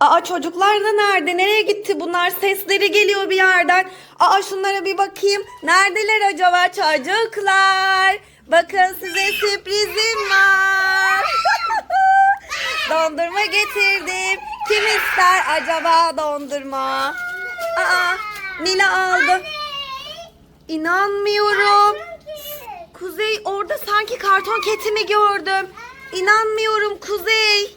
Aa çocuklar da nerede? Nereye gitti bunlar? Sesleri geliyor bir yerden. Aa şunlara bir bakayım. Neredeler acaba çocuklar? Bakın size sürprizim var. dondurma getirdim. Kim ister acaba dondurma? Aa Nila aldı. İnanmıyorum. Kuzey orada sanki karton ketimi gördüm. İnanmıyorum Kuzey.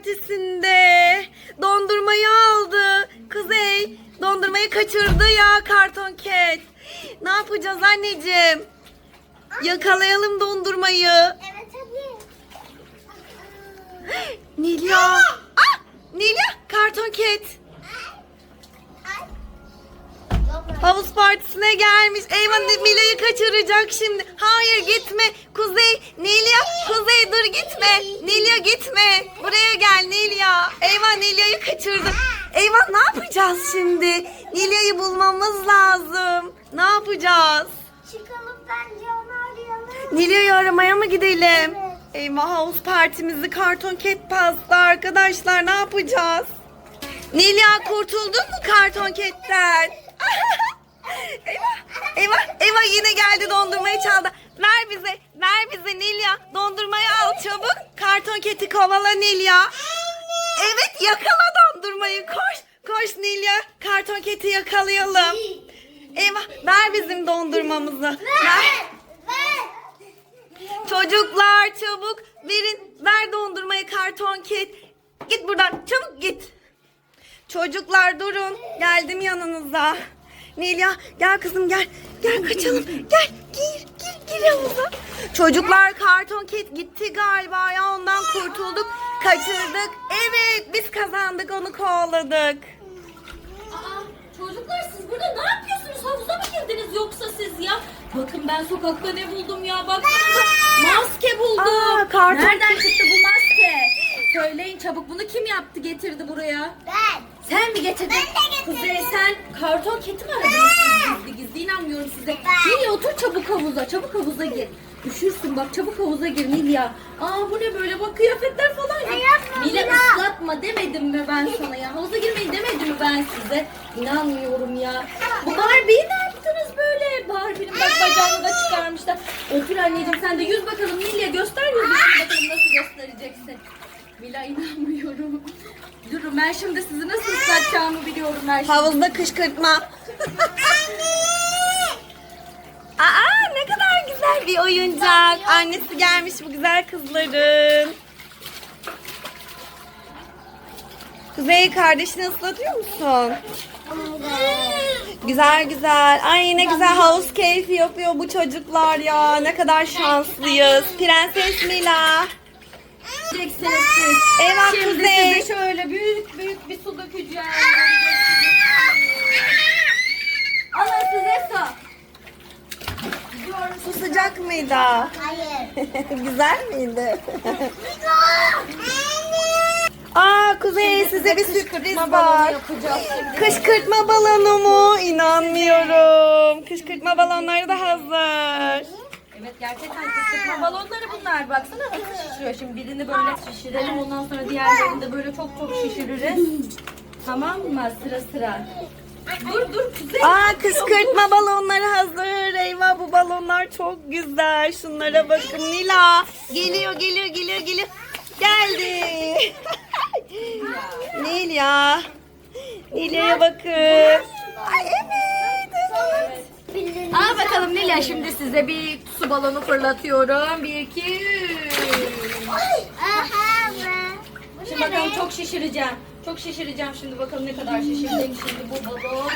Partisinde. Dondurmayı aldı. Kuzey dondurmayı kaçırdı ya karton ket. Ne yapacağız anneciğim? Yakalayalım dondurmayı. Evet hadi. Nilya. Ah! Nilya karton ket. Havuz partisine gelmiş. Eyvah Mila'yı kaçıracak şimdi. Hayır gitme. Kuzey, Nilya. Kuzey dur gitme. Nilya gitme. Buraya gel Nilya. Eyvah Nilya'yı kaçırdı. Eyvah ne yapacağız şimdi? Nilya'yı bulmamız lazım. Ne yapacağız? Çıkalım bence onu arayalım. Nilya'yı aramaya mı gidelim? Eyvah havuz partimizi karton ket pastı arkadaşlar. Ne yapacağız? Nilya kurtuldun mu karton ketten? Eyvah, eyvah, yine geldi dondurmayı çaldı. Ver bize, ver bize Nilya. Dondurmayı al çabuk. Karton keti kovala Nilya. Evet yakala dondurmayı. Koş, koş Nilya. Karton keti yakalayalım. Eyvah, ver bizim dondurmamızı. Ver. Çocuklar çabuk verin. Ver dondurmayı karton ket. Git buradan çabuk git. Çocuklar durun. Geldim yanınıza. Nilya gel kızım gel. Gel kaçalım. Gel gir gir gir havuza. Çocuklar karton ket gitti galiba ya ondan kurtulduk. Kaçırdık. Evet biz kazandık onu kovaladık. Aa, çocuklar siz burada ne yapıyorsunuz? Havuza mı girdiniz yoksa siz ya? Bakın ben sokakta ne buldum ya baksanıza. Maske buldum. Aa, karton Nereden çıktı bu maske? Söyleyin çabuk bunu kim yaptı getirdi buraya? Ben. Sen mi getirdin? Ben de getirdim. Kuzey sen karton keti mi aradın? Gizli gizli inanmıyorum size. Nilya otur çabuk havuza çabuk havuza gir. Üşürsün bak çabuk havuza gir Nilya. Aa bu ne böyle bak kıyafetler falan. Nilya Nilya? ıslatma demedim mi ben sana ya? Havuza girmeyin demedim mi ben size? İnanmıyorum ya. Bu Barbie'yi ne yaptınız böyle? Barbie'nin bak bacağını da çıkarmışlar. Otur anneciğim sen de yüz bakalım Nilya göster yüzünü bakalım nasıl göstereceksin. Mila inanmıyorum. Durun ben şimdi sizi nasıl ıslatacağımı biliyorum ben şimdi. Havuzda kışkırtma. Aa ne kadar güzel bir oyuncak. Annesi gelmiş bu güzel kızların. Kuzey kardeşini ıslatıyor musun? Güzel güzel. Ay ne güzel havuz keyfi yapıyor bu çocuklar ya. Ne kadar şanslıyız. Prenses Mila. Göreceksiniz siz. Eyvah Şimdi Kuzey. size şöyle büyük büyük bir su dökeceğim. Alın size su. Su sıcak mıydı? Hayır. güzel miydi? Aa Kuzey size bir sürpriz var. şimdi. Kışkırtma balonu mu? İnanmıyorum. Kışkırtma balonları da hazır. Evet gerçekten kışkırtma balonları bunlar. Baksana nasıl şişiyor. Şimdi birini böyle şişirelim. Ondan sonra diğerlerini de böyle çok çok şişiririz. Tamam mı? Sıra sıra. Dur dur kuzey. Aa kışkırtma balonları hazır. Eyvah bu balonlar çok güzel. Şunlara bakın Nila. Geliyor geliyor geliyor geliyor. Geldi. Nilya. Nilya'ya bakın. Ay evet. evet. Al bakalım Nilya şimdi size bir su balonu fırlatıyorum. Bir, iki, üç. Aha be. Şimdi bakalım çok şişireceğim. Çok şişireceğim şimdi bakalım ne kadar şişirdim şimdi bu balon.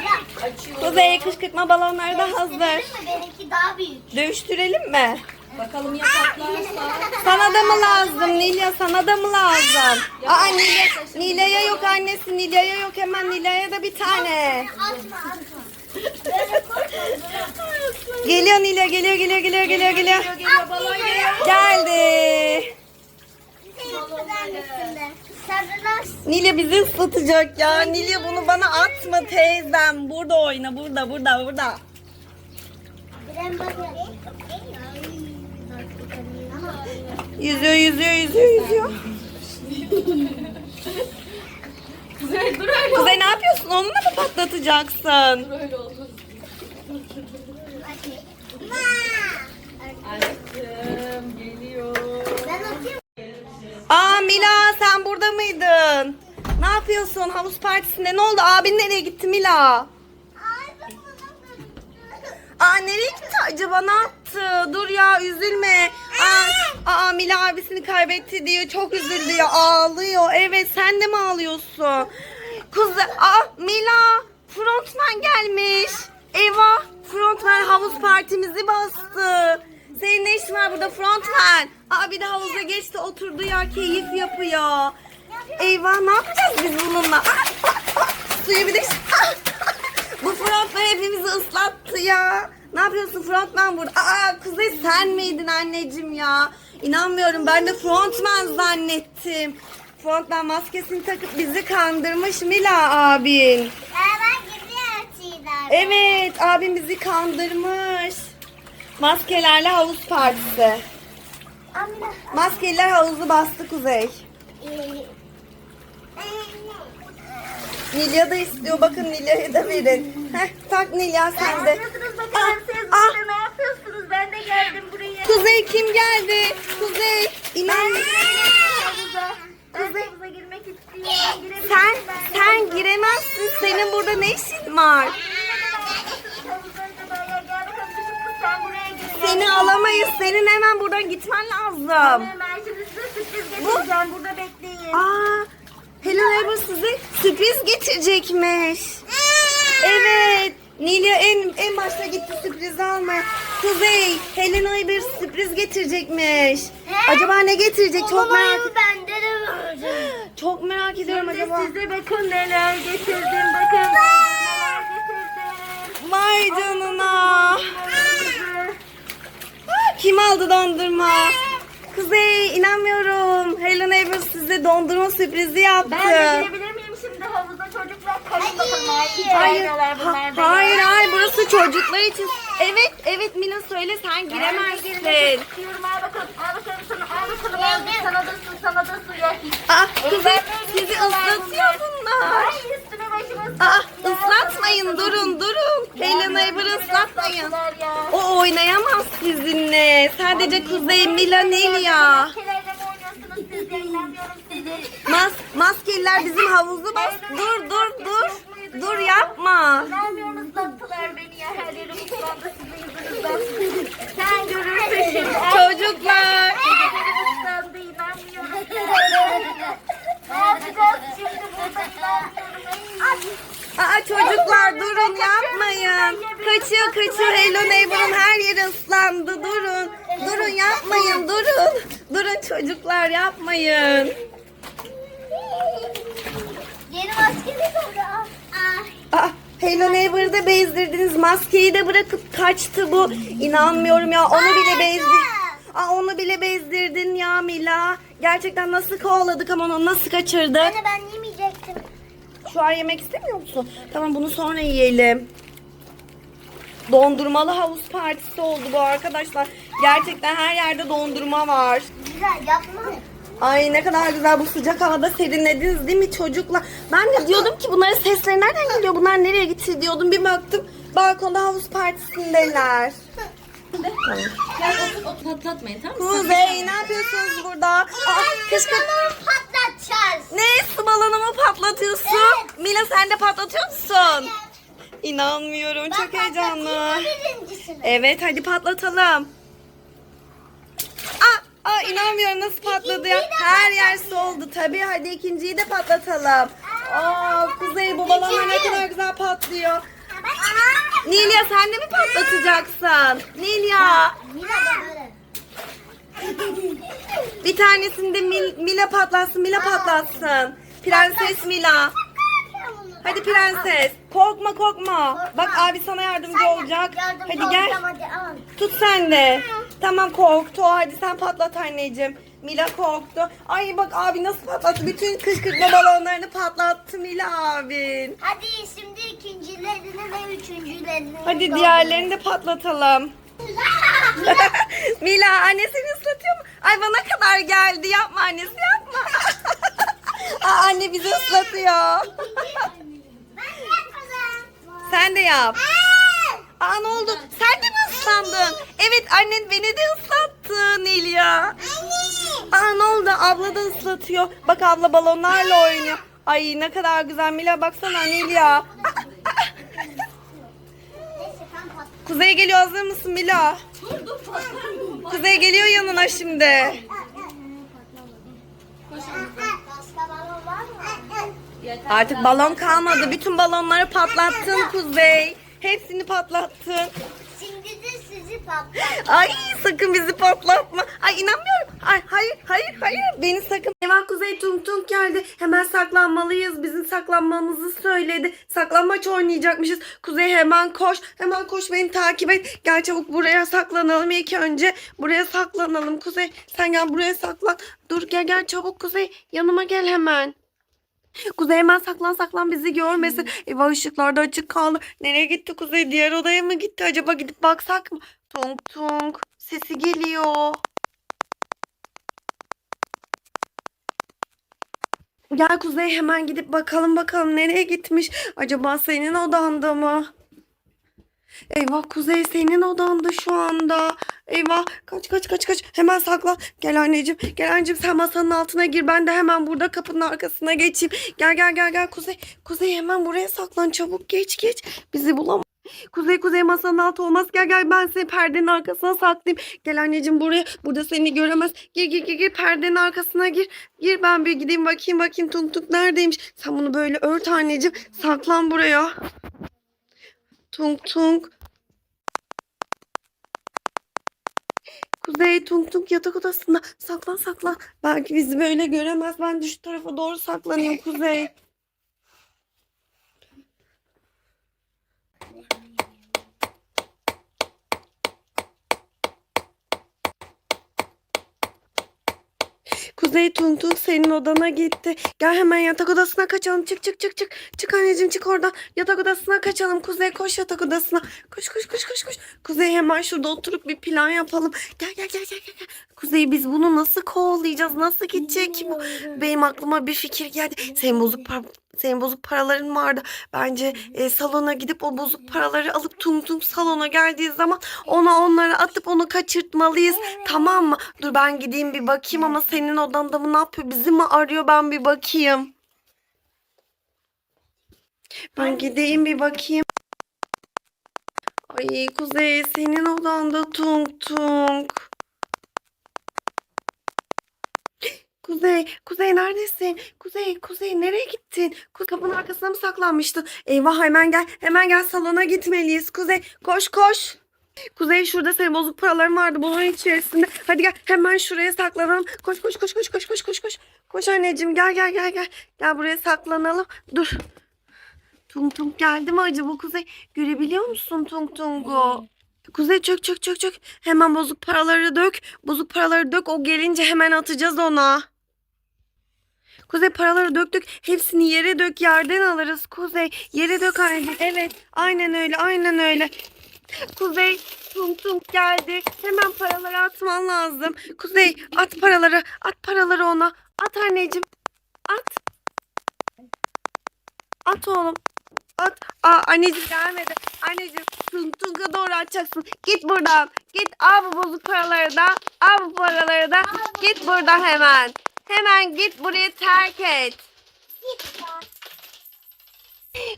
Açıyorum. Kuzey kışkırtma balonları da hazır. Benimki daha büyük. Dövüştürelim mi? Bakalım ya patlarsa. Sana da mı lazım Nilya? Sana da mı lazım? Aa Nilya, Nilya'ya yok annesi. Nilya'ya yok hemen Nilya'ya da bir tane. Atma atma. Böyle korkma. Geliyor Nilya geliyor geliyor geliyor geliyor geliyor. Geliyor geliyor balon geliyor. Geldi. Nilya bizi ıslatacak ya. Nilya bunu bana atma teyzem. Burada oyna burada burada burada. Yüzüyor yüzüyor yüzüyor yüzüyor. Kuzey dur öyle. Kuzey ne yapıyorsun? Onunla mı patlatacaksın? Böyle olmaz. Aşkım. Aa Mila sen burada mıydın? Ne yapıyorsun havuz partisinde? Ne oldu? Abin nereye gitti Mila? Aa nereye gitti acaba? Ne yaptı? Dur ya üzülme. Aa, aa Mila abisini kaybetti diyor. Çok üzüldü ya. Ağlıyor. Evet sen de mi ağlıyorsun? Kız aa Mila partimizi bastı. Senin ne işin var burada frontman? Aa bir de havuza geçti oturdu ya keyif yapıyor. Eyvah ne yapacağız biz bununla? Suyu bir de... Bu frontman hepimizi ıslattı ya. Ne yapıyorsun frontman burada? Aa Kuzey sen miydin anneciğim ya? İnanmıyorum ben de frontman zannettim. Frontman maskesini takıp bizi kandırmış Mila abin. Evet abim bizi kandırmış. Maskelerle havuz partisi. Amına. Maskeliler havuzu bastı Kuzey. Nilya da istiyor. Bakın Nilya'ya da verin. Heh, tak Nilya sen de. Ah, ah. ne yapıyorsunuz? Ben de geldim buraya. Kuzey kim geldi? Kuzey. İnan. Girebilir Sen sen giremezsin. Senin burada ne işin var? Havuza acaba ya? Gel bakalım küçük kız sen buraya gir. Seni alamayız. Senin hemen buradan gitmen lazım. Ben şimdi size sürpriz getireceğim. Burada bekleyin. Aa, Helen Eber size sürpriz getirecekmiş. Evet. Nilya en en başta gitti sürpriz almaya. Kuzey, Helen Eber sürpriz getirecekmiş. Acaba ne getirecek? Çok merak bende de var. Çok merak ediyorum acaba. Size bakın neler getirdim. Bakın neler getirdim. Vay canına. Kim aldı dondurma? Kuzey inanmıyorum. Helen Eber size dondurma sürprizi yaptı. Ben de girebilir miyim şimdi havuza çocuklar? Kalın bakalım. Hayır, Hayır. ha- hayır, hayır. Burası çocuklar için. Evet, evet Mina söyle sen giremezsin. İstiyorum al bakalım. Al bakalım sana. Al bakalım. Al sana da su. Sana da su ya. Ah, Kuzey sizi ıslatıyor ya. O oynayamaz sizinle. Sadece Kuzey, Mila, Nelia. Maskelerle mi oynuyorsunuz siz ya? İnanmıyorum size. Mas maskeliler bizim havuzu bas. Dur, dur, dur. Dur yapma. İnanmıyorum ıslattılar beni ya. Her yerim ıslandı sizin yüzünüzden. Sen görürsün şimdi. Çocuklar. Benim ıslandı inanmıyorum. Ne yapacağız şimdi burada inanmıyorum. Ay. Aa çocuklar durun yapmayın. Kaçıyor kaçıyor Hello Neighbor'ın her yeri ıslandı. Durun. Durun yapmayın durun. Durun çocuklar yapmayın. Yeni maske de. Aa, Hello Neighbor'ı da bezdirdiniz. Maskeyi de bırakıp kaçtı bu. İnanmıyorum ya onu bile bezdir. Aa, onu bile bezdirdin ya Mila. Gerçekten nasıl kovaladık ama onu nasıl kaçırdık? Anne ben yemeyecektim. Şu an yemek istemiyor musun? Tamam bunu sonra yiyelim. Dondurmalı havuz partisi oldu bu arkadaşlar. Gerçekten her yerde dondurma var. Güzel yapma. Ay ne kadar güzel bu sıcak havada serinlediniz değil mi çocuklar? Ben de diyordum ki bunların sesleri nereden geliyor? Bunlar nereye gitti diyordum. Bir baktım balkonda havuz partisindeler. Otur otur patlatmayın tamam mı? Kuzey ne yapıyorsunuz burada? Aa, kışkırt. patlatacağız. Ne su balonumu patlatıyorsun? Mila sen de patlatıyor musun? İnanmıyorum çok heyecanlı. Evet hadi patlatalım. Aa, aa inanmıyorum nasıl patladı ya. Her yer soldu tabii. Hadi ikinciyi de patlatalım. Aa Kuzey bu balonlar ne kadar güzel patlıyor. Nilya sen de mi patlatacaksın? Nilya. Bir tanesini de Mil- Mila patlatsın. Mila patlatsın. Prenses Mila. Hadi prenses. Korkma korkma. Bak abi sana yardımcı olacak. Yardımcı Hadi gel. olacağım, Hadi al. Tut sen de. Tamam korktu. Hadi sen patlat anneciğim. Mila korktu. Ay bak abi nasıl patlattı. Bütün kışkırtma balonlarını patlattı Mila abin. Hadi şimdi ikincilerini ve üçüncülerini. Hadi diğerlerini de patlatalım. Mila anne seni ıslatıyor mu? Ay bana kadar geldi. Yapma annesi yapma. Aa, anne bizi ıslatıyor. Sen de yap. Aa ne oldu? Sen de mi ıslandın? Evet annen beni de ıslattı Nilya. Aa ne oldu? Abla da ıslatıyor. Bak abla balonlarla oynuyor. Ay ne kadar güzel Mila baksana Nilya. Kuzey geliyor hazır mısın Mila? Kuzey geliyor yanına şimdi. Artık balon kalmadı. Bütün balonları patlattın Kuzey. Hepsini patlattın. Şimdi de sizi patlat. Ay sakın bizi patlatma. Ay inanmıyorum. Ay hayır hayır hayır. Beni sakın. Eyvah Kuzey Tung Tung geldi. Hemen saklanmalıyız. Bizim saklanmamızı söyledi. Saklanmaç oynayacakmışız. Kuzey hemen koş. Hemen koş beni takip et. Gel çabuk buraya saklanalım ilk önce. Buraya saklanalım Kuzey. Sen gel buraya saklan. Dur gel gel çabuk Kuzey. Yanıma gel hemen. Kuzey hemen saklan saklan bizi görmesin. Eyvah ışıklar da açık kaldı. Nereye gitti Kuzey? Diğer odaya mı gitti acaba? Gidip baksak mı? Tung tung. Sesi geliyor. Gel Kuzey hemen gidip bakalım bakalım nereye gitmiş. Acaba senin odanda mı? Eyvah Kuzey senin odanda şu anda. Eyvah kaç kaç kaç kaç. Hemen saklan. Gel anneciğim. Gel anneciğim sen masanın altına gir. Ben de hemen burada kapının arkasına geçeyim. Gel gel gel gel Kuzey. Kuzey hemen buraya saklan. Çabuk geç geç. Bizi bulamaz. Kuzey kuzey masanın altı olmaz. Gel gel ben seni perdenin arkasına saklayayım. Gel anneciğim buraya. Burada seni göremez. Gir gir gir gir perdenin arkasına gir. Gir ben bir gideyim bakayım bakayım tung tung neredeymiş. Sen bunu böyle ört anneciğim. Saklan buraya. Tung tung. Kuzey tung tung yatak odasında. Saklan saklan. Belki bizi böyle göremez. Ben de şu tarafa doğru saklanayım Kuzey. Kuzey Tung Tung senin odana gitti. Gel hemen yatak odasına kaçalım. Çık çık çık çık. Çık anneciğim çık oradan. Yatak odasına kaçalım. Kuzey koş yatak odasına. Koş koş koş koş koş. Kuzey hemen şurada oturup bir plan yapalım. Gel gel gel gel gel. Kuzey biz bunu nasıl kovalayacağız? Nasıl gidecek bu? Benim aklıma bir fikir geldi. Senin bozuk senin bozuk paraların vardı. Bence e, salona gidip o bozuk paraları alıp Tung Tung salona geldiği zaman ona onları atıp onu kaçırtmalıyız. Tamam mı? Dur ben gideyim bir bakayım ama senin odanda mı ne yapıyor? Bizi mi arıyor? Ben bir bakayım. Ben gideyim bir bakayım. Ay Kuzey senin odanda Tung Tung. Kuzey, Kuzey neredesin? Kuzey, Kuzey nereye gittin? Kuzey kapının arkasına mı saklanmıştın? Eyvah hemen gel, hemen gel salona gitmeliyiz. Kuzey, koş koş. Kuzey şurada senin bozuk paraların vardı bunun içerisinde. Hadi gel hemen şuraya saklanalım. Koş koş koş koş koş koş koş koş. Koş anneciğim gel gel gel gel. Gel buraya saklanalım. Dur. Tung Tung geldi mi acaba Kuzey? Görebiliyor musun Tung Tung'u? Kuzey çök çök çök çök. Hemen bozuk paraları dök. Bozuk paraları dök. O gelince hemen atacağız ona. Kuzey paraları dök dök. Hepsini yere dök. Yerden alırız Kuzey. Yere dök anneciğim. Evet. Aynen öyle. Aynen öyle. Kuzey tung tung geldi. Hemen paraları atman lazım. Kuzey at paraları. At paraları ona. At anneciğim. At. At oğlum. At. Aa anneciğim gelmedi. Anneciğim tung tunga doğru atacaksın. Git buradan. Git al bu bozuk paraları da. Al bu paraları da. Git buradan hemen. Hemen git burayı terk et.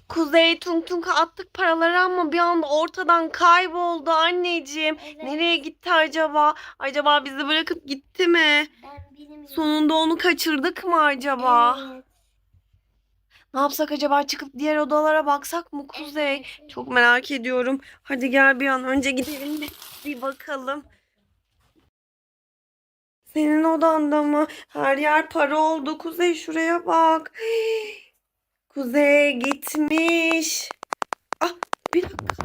Kuzey tung tung attık paraları ama bir anda ortadan kayboldu anneciğim. Evet. Nereye gitti acaba? Acaba bizi bırakıp gitti mi? Ben benim Sonunda onu kaçırdık mı acaba? Evet. Ne yapsak acaba çıkıp diğer odalara baksak mı Kuzey? Evet. Çok merak ediyorum. Hadi gel bir an önce gidelim de bir bakalım. Senin odanda mı? Her yer para oldu. Kuzey şuraya bak. Kuzey gitmiş. Ah bir dakika.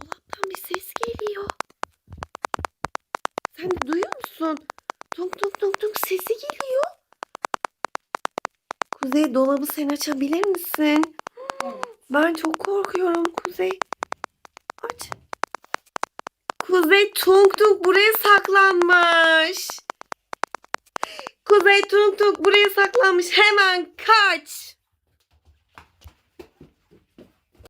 Dolaptan bir ses geliyor. Sen duyuyor musun? Tung tung tung tung sesi geliyor. Kuzey dolabı sen açabilir misin? Ben çok korkuyorum Kuzey. Aç. Ku Kuzey Tung Tung buraya saklanmış. Kuzey Tung Tung buraya saklanmış. Hemen kaç.